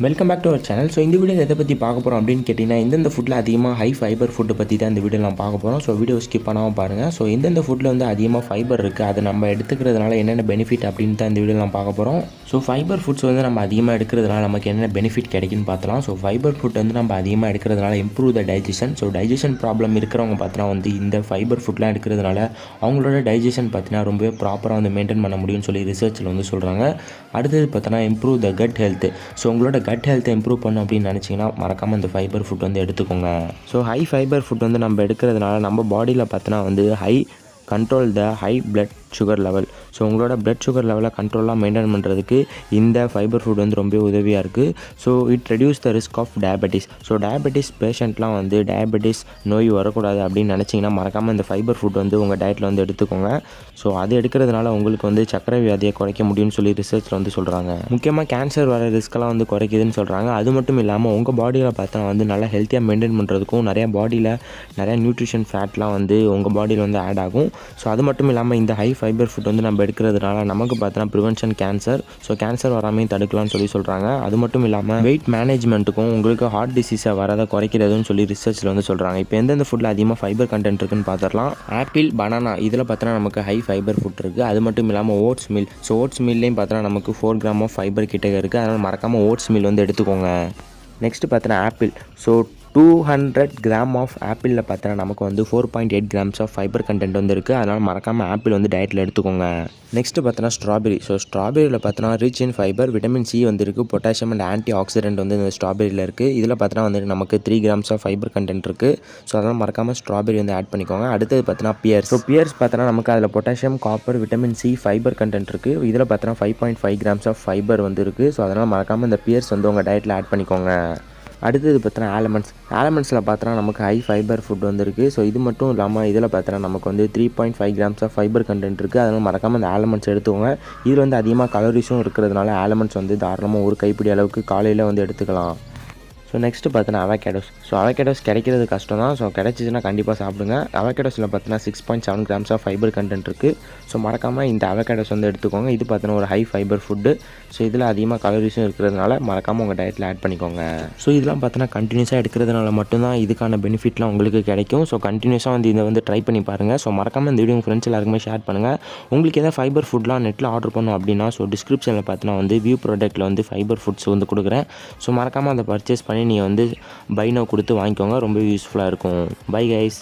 Welcome back to our channel so இந்த video எதை பற்றி பார்க்க போகிறோம் அப்படின்னு கேட்டிங்கன்னா எந்தெந்த ஃபுட்டில் அதிகமாக ஹை ஃபைபர் ஃபுட்டு பற்றி தான் இந்த வீடியோ நான் பார்க்க போகிறோம் ஸோ வீடியோ ஸ்கிப் பண்ணாமல் பாருங்கள் ஸோ எந்தெந்த ஃபுட்டில் வந்து அதிகமாக ஃபைபர் இருக்குது அதை நம்ம எடுத்துக்கிறதுனால என்னென்ன பெனிஃபிட் அப்படின்னு தான் இந்த வீடியோ நான் பார்க்க போகிறோம் ஸோ ஃபைபர் ஃபுட்ஸ் வந்து நம்ம அதிகமாக எடுக்கிறதுனால நமக்கு என்னென்ன பெனிஃபிட் கிடைக்குன்னு பார்த்தலாம் ஸோ ஃபைபர் ஃபுட் வந்து நம்ம அதிகமாக எடுக்கிறதுனால improve the digestion so digestion problem இருக்கிறவங்க பார்த்தீங்கன்னா வந்து இந்த ஃபைபர் ஃபுட்லாம் எடுக்கிறதுனால அவங்களோட டைஜஷன் பார்த்தீங்கன்னா ரொம்பவே ப்ராப்பராக வந்து மெயின்டைன் பண்ண முடியும்னு சொல்லி ரிசர்ச்சில் வந்து சொல்கிறாங்க அடுத்தது பார்த்தோன்னா improve the gut health so உங்களோட கட் ஹெல்த்தை இம்ப்ரூவ் பண்ணும் அப்படின்னு நினச்சிங்கன்னா மறக்காமல் இந்த ஃபைபர் ஃபுட் வந்து எடுத்துக்கோங்க. ஸோ ஹை ஃபைபர் ஃபுட் வந்து நம்ம எடுக்கிறதுனால நம்ம பாடியில் பார்த்தோன்னா வந்து high control the high blood sugar level so உங்களோட பிளட் சுகர் லெவலை கண்ட்ரோலாக மெயின்டைன் பண்ணுறதுக்கு இந்த ஃபைபர் ஃபுட் வந்து ரொம்ப உதவியாக இருக்குது so it reduce the risk of diabetes so diabetes பேஷண்ட்லாம் வந்து டயபெட்டிஸ் நோய் வரக்கூடாது அப்படின்னு நினச்சிங்கன்னா மறக்காமல் இந்த ஃபைபர் ஃபுட் வந்து உங்கள் டயட்டில் வந்து எடுத்துக்கோங்க. ஸோ அது எடுக்கிறதுனால உங்களுக்கு வந்து சக்கரை வியாதியை குறைக்க முடியும்னு சொல்லி ரிசர்ச்சில் வந்து சொல்கிறாங்க முக்கியமாக கேன்சர் வர ரிஸ்க்கெல்லாம் வந்து குறைக்குதுன்னு சொல்கிறாங்க அது மட்டும் இல்லாமல் உங்கள் பாடியில் பார்த்தா வந்து நல்லா ஹெல்த்தியாக மெயின்டைன் பண்ணுறதுக்கும் நிறையா பாடியில் நிறையா நியூட்ரிஷன் ஃபேட்லாம் வந்து உங்கள் பாடியில் வந்து ஆட் ஆகும். ஸோ அது மட்டும் இல்லாமல் இந்த ஹை ஃபைபர் ஃபுட் வந்து நம்ம எடுக்கிறதுனால நமக்கு பார்த்தோன்னா ப்ரிவென்ஷன் கேன்சர் ஸோ கேன்சர் வராமையும் தடுக்கலாம்னு சொல்லி சொல்கிறாங்க அது மட்டும் இல்லாமல் வெயிட் மேனேஜ்மெண்ட்டுக்கும் உங்களுக்கு ஹார்ட் டிசீஸை வரதை குறைக்கிறதுன்னு சொல்லி ரிசர்ச்சில் வந்து சொல்கிறாங்க இப்போ எந்தெந்த ஃபுட்டில் அதிகமாக ஃபைபர் கண்டென்ட் இருக்குன்னு பார்த்துடலாம். ஆப்பிள் பனானா இதில் பார்த்தோன்னா நமக்கு ஹை ஃபைபர் ஃபுட் இருக்குது அது மட்டும் இல்லாமல் ஓட்ஸ் மில் ஸோ ஓட்ஸ் மில்லையும் பார்த்தோன்னா நமக்கு ஃபோர் கிராம் ஆஃப் ஃபைபர் கிட்டே இருக்குது அதனால் மறக்காமல் ஓட்ஸ் மில் வந்து எடுத்துக்கோங்க. நெக்ஸ்ட் பார்த்தோன்னா apple so two hundred gram of ஆப்பிளில் பார்த்தோன்னா நமக்கு வந்து four point eight grams of fiber content வந்து இருக்குது அதனால் மறக்காமல் ஆப்பிள் வந்து டயட்டில் எடுத்துக்கோங்க. நெக்ஸ்ட்டு பார்த்தோன்னா ஸ்ட்ராபெரி ஸோ ஸ்ட்ராபெரியில் பார்த்தோன்னா rich in fiber vitamin C வந்துருக்கு பொட்டாசியம் அண்ட் ஆன்டி ஆக்சிடென்ட் வந்து இந்த ஸ்ட்ராபெரியில் இருக்குது இதில் பார்த்தோன்னா வந்து நமக்கு three grams of fiber content இருக்குது ஸோ அதனால் மறக்காமல் ஸ்ட்ராபெரி வந்து ஆட் பண்ணிக்கோங்க. அடுத்தது பார்த்தோன்னா பியர்ஸ் ஸோ பியர்ஸ் பார்த்தோன்னா நமக்கு அதில் potassium copper vitamin C fiber content இருக்குது இதில் பார்த்தோன்னா five point five grams of fiber வந்து இருக்குது ஸோ அதனால் மறக்காமல் இந்த பியர்ஸ் வந்து உங்கள் டயட்டில் ஆட் பண்ணிக்கோங்க. அடுத்தது பார்த்தோன்னா ஆலமண்ட்ஸ் ஆலமண்ட்ஸில் பார்த்தோன்னா நமக்கு ஹை ஃபைபர் ஃபுட் வந்துருக்கு. ஸோ இது மட்டும் இல்லாமல் இதில் பார்த்தோன்னா நமக்கு வந்து three point five grams of fiber content இருக்குது அதனால் மறக்காமல் அந்த ஆலமண்ட்ஸ் எடுத்துக்கோங்க. இதில் வந்து அதிகமாக கலோரிஸும் இருக்கிறதுனால ஆலமண்ட்ஸ் வந்து தாராளமாக ஒரு கைப்பிடி அளவுக்கு காலையில் வந்து எடுத்துக்கலாம். ஸோ நெக்ஸ்ட்டு பார்த்தீங்கன்னா அவகேடோஸ் ஸோ அவகேடோஸ் கிடைக்கிறது கஷ்டம் தான் ஸோ கிடைச்சிச்சுன்னா கண்டிப்பாக சாப்பிடுங்க. அவகேடோஸில் பார்த்தீங்கன்னா six point seven grams of fiber content இருக்குது ஸோ மறக்காமல் இந்த அவகேடோஸ் வந்து எடுத்துக்கோங்க. இது பார்த்தீங்கன்னா ஒரு ஹை ஃபைபர் ஃபுட்டு ஸோ இதில் அதிகமாக கலோரிஸும் இருக்கிறதுனால மறக்காமல் உங்கள் டயட்டில் ஆட் பண்ணிக்கோங்க. ஸோ இதெல்லாம் பார்த்தீங்கன்னா கண்டினியூஸாக எடுக்கிறதுனால மட்டும்தான் இதுக்கான பெனிஃபிட்லாம் உங்களுக்கு கிடைக்கும். ஸோ கண்டினியூஸாக வந்து இதை வந்து ட்ரை பண்ணி பாருங்கள் ஸோ மறக்காமல் இந்த வீடியோ உங்கள் ஃப்ரெண்ட்ஸ் எல்லாருக்குமே ஷேர் பண்ணுங்கள் உங்களுக்கு எதாவது ஃபைபர் ஃபுட்லாம் நெட்டில் ஆர்டர் பண்ணோம் அப்படின்னா ஸோ டிஸ்கிரிப்ஷனில் பார்த்தீங்கன்னா வந்து வியூ ப்ராடக்ட்டில் வந்து ஃபைபர் ஃபுட்ஸ் வந்து கொடுக்குறேன். ஸோ மறக்காமல் அதை பர்ச்சேஸ் பண்ணி நீங்கள் வந்து பைனோ கொடுத்து வாங்கிக்கோங்க. ரொம்ப யூஸ்ஃபுல்லாக இருக்கும். Bye guys